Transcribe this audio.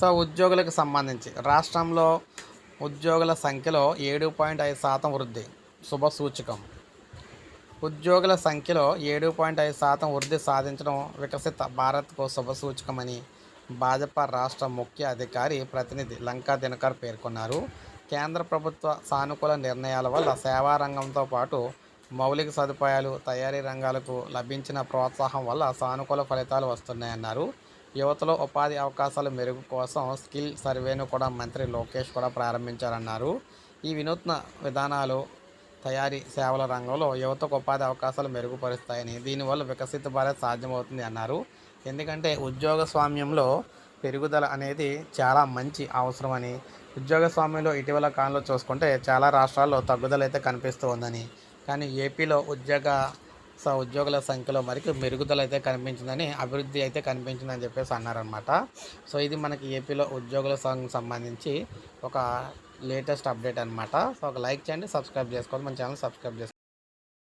So ఉద్యోగులకు సంబంధించి. రాష్ట్రంలో ఉద్యోగుల సంఖ్యలో ఏడు పాయింట్ ఐదు శాతం వృద్ధి. శుభ సూచకం. ఉద్యోగుల సంఖ్యలో ఏడు పాయింట్ ఐదు శాతం వృద్ధి సాధించడం వికసిత భారత్కు శుభ సూచకమని భాజపా రాష్ట్ర ముఖ్య అధికారి ప్రతినిధి లంకా దినకర్ పేర్కొన్నారు. కేంద్ర ప్రభుత్వ సానుకూల నిర్ణయాల వల్ల సేవా రంగంతో పాటు మౌలిక సదుపాయాలు తయారీ రంగాలకు లభించిన ప్రోత్సాహం వల్ల సానుకూల ఫలితాలు వస్తున్నాయన్నారు. యువతలో ఉపాధి అవకాశాల మెరుగు కోసం స్కిల్ సర్వేను కూడా మంత్రి లోకేష్ కూడా ప్రారంభించారన్నారు. ఈ వినూత్న విధానాలు తయారీ సేవల రంగంలో యువతకు ఉపాధి అవకాశాలు మెరుగుపరుస్తాయని దీనివల్ల వికసిత భారత్ సాధ్యమవుతుంది అన్నారు. ఎందుకంటే ఉద్యోగ స్వామ్యంలో పెరుగుదల అనేది చాలా మంచి అవసరమని ఉద్యోగ స్వామ్యంలో ఇటీవల కాలంలో చూసుకుంటే చాలా రాష్ట్రాల్లో తగ్గుదల అయితే కనిపిస్తూ ఉందని. కానీ ఏపీలో ఉద్యోగ సో ఉద్యోగుల సంఖ్యలో మరికి మెరుగుదల అయితే కనిపించిందని అభివృద్ధి అయితే కనిపించిందని చెప్పేసి అన్నారనమాట సో ఇది మనకి ఏపీలో ఉద్యోగుల సం- సంబంధించి ఒక లేటెస్ట్ అప్డేట్ అనమాట సో ఒక లైక్ చేయండి సబ్స్క్రైబ్ చేసుకోవాలి మన ఛానల్ సబ్స్క్రైబ్ చేసుకోండి